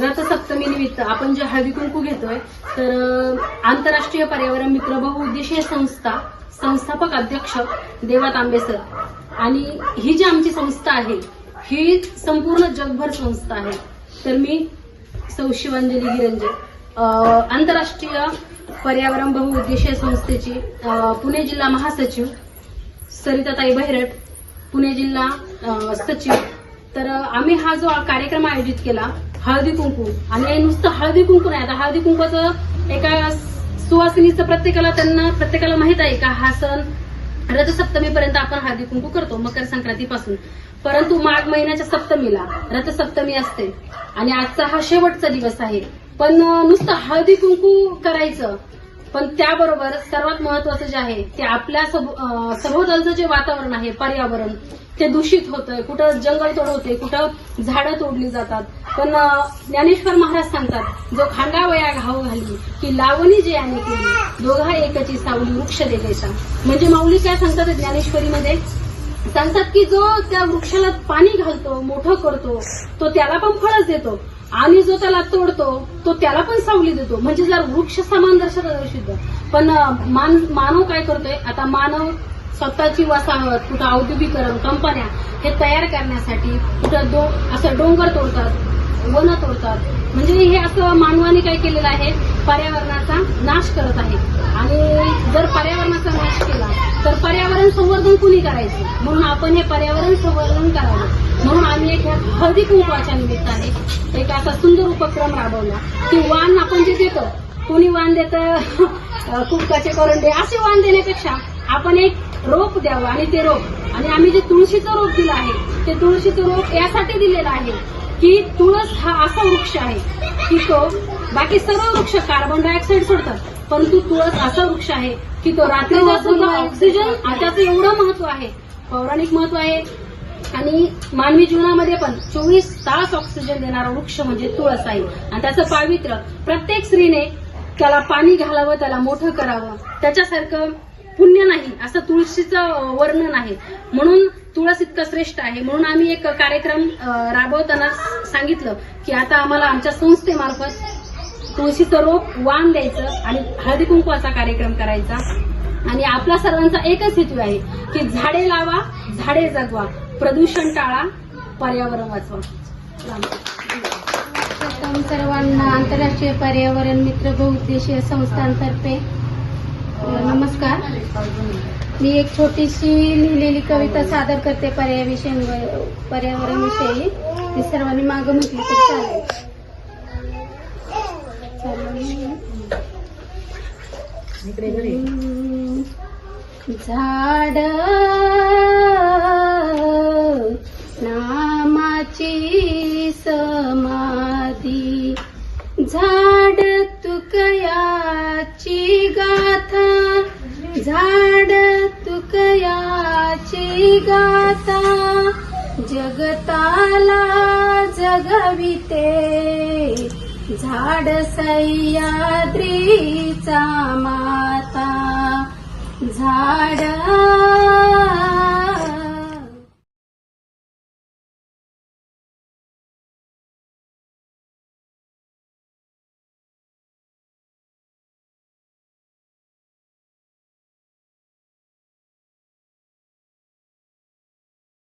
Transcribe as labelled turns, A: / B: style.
A: रथसप्तमी निमित्त आपण जे हळदी कुंकू घेतोय तर आंतरराष्ट्रीय पर्यावरण मित्र बहुउद्देशीय संस्था संस्थापक अध्यक्ष देवा तांबे सर आणि ही जी आमची संस्था आहे ही संपूर्ण जगभर संस्था आहे. तर मी सौ शिवांजली गिरंजे. आंतरराष्ट्रीय पर्यावरण बहुउद्देशीय संस्थेची पुणे जिल्हा महासचिव सरिताताई बहिरट पुणे जिल्हा सचिव तर आम्ही हा जो कार्यक्रम आयोजित केला हळदी कुंकू आणि नुसतं हळदी कुंकू नाही आता हळदी कुंकूचं एका सुवासिनीचं प्रत्येकाला त्यांना प्रत्येकाला माहीत आहे का हा सण रथसप्तमी पर्यंत आपण हळदी कुंकू करतो मकर संक्रांतीपासून. परंतु माघ महिन्याच्या सप्तमीला रथसप्तमी असते आणि आजचा हा शेवटचा दिवस आहे. पण नुसतं हळदी कुंकू करायचं पण त्याबरोबर सर्वात महत्वाचं जे आहे ते आपल्या सभोवतालचं जे वातावरण आहे पर्यावरण ते दूषित होतंय. कुठं जंगल तोड होते कुठं झाडं तोडली जातात. पण ज्ञानेश्वर महाराज सांगतात जो खांडावया घाव घाली की लावणी जे याने केली दोघा एकची सावली वृक्ष देगायचा म्हणजे माऊली काय सांगतात ज्ञानेश्वरीमध्ये? सांगतात की जो त्या वृक्षाला पाणी घालतो मोठं करतो तो त्याला पण फळच देतो. आणि जो त्याला तोडतो तो त्याला पण सावली देतो. म्हणजे जर वृक्ष समान दर्शक सिद्ध पण मान मानव काय करतोय? आता मानव स्वतःची वसाहत कुठं औद्योगिकरण कंपन्या हे तयार करण्यासाठी कुठं दो असं डोंगर तोडतात वन तोडतात. म्हणजे हे असं मानवाने काय केलेलं आहे? पर्यावरणाचा नाश करत आहे. आणि जर पर्यावरणाचा नाश केला तर पर्यावरण संवर्धन कुणी करायचं? म्हणून आपण हे पर्यावरण संवर्धन करावं. म्हणून आम्ही एक ह्या हळदी कुंकवाच्या निमित्ताने एक असा सुंदर उपक्रम राबवला. की वाण आपण जे देतो कोणी वाण देतं कुंकाचे करंडे असे वाण देण्यापेक्षा आपण एक रोप द्यावं आणि ते रोप. आणि आम्ही जे तुळशीचं रोप दिलं आहे ते तुळशीचं रोप यासाठी दिलेलं आहे की तुळस हा असा वृक्ष आहे की तो बाकी सर्व वृक्ष कार्बन डायऑक्साईड सोडतात परंतु तुळस असा वृक्ष आहे की तो रात्रीचा सुद्धा ऑक्सिजन त्याचं एवढं महत्त्व आहे. पौराणिक महत्त्व आहे आणि मानवी जीवनामध्ये पण चोवीस तास ऑक्सिजन देणारा वृक्ष म्हणजे तुळस आहे आणि त्याचं पावित्र्य प्रत्येक स्त्रीने त्याला पाणी घालावं त्याला मोठं करावं. त्याच्यासारखं पुण्य नाही असं तुळशीचं वर्णन आहे. म्हणून तुळस इतकं श्रेष्ठ आहे. म्हणून आम्ही एक कार्यक्रम राबवताना सांगितलं की आता आम्हाला आमच्या संस्थेमार्फत तुळशीचं रोप वाण द्यायचं आणि हळदी कुंकवाचा कार्यक्रम करायचा. आणि आपला सर्वांचा एकच हेतू आहे की झाडे लावा झाडे जगवा. प्रदूषण टाळा पर्यावरण वाचवा.
B: प्रथम सर्वांना आंतरराष्ट्रीय पर्यावरण मित्र बहुउद्देशीय संस्थांतर्फे नमस्कार. मी एक छोटीशी लिहिलेली कविता सादर करते पर्याविषयी पर्यावरणाविषयी ती सर्वांनी मागं म्हटली तर चालेल. झाड नामाची समाधी. झाड तुकयाची गाथा. झाड तुकयाची गाथा. जगताला जगविते. झाड सह्याद्रीचा माता. झाड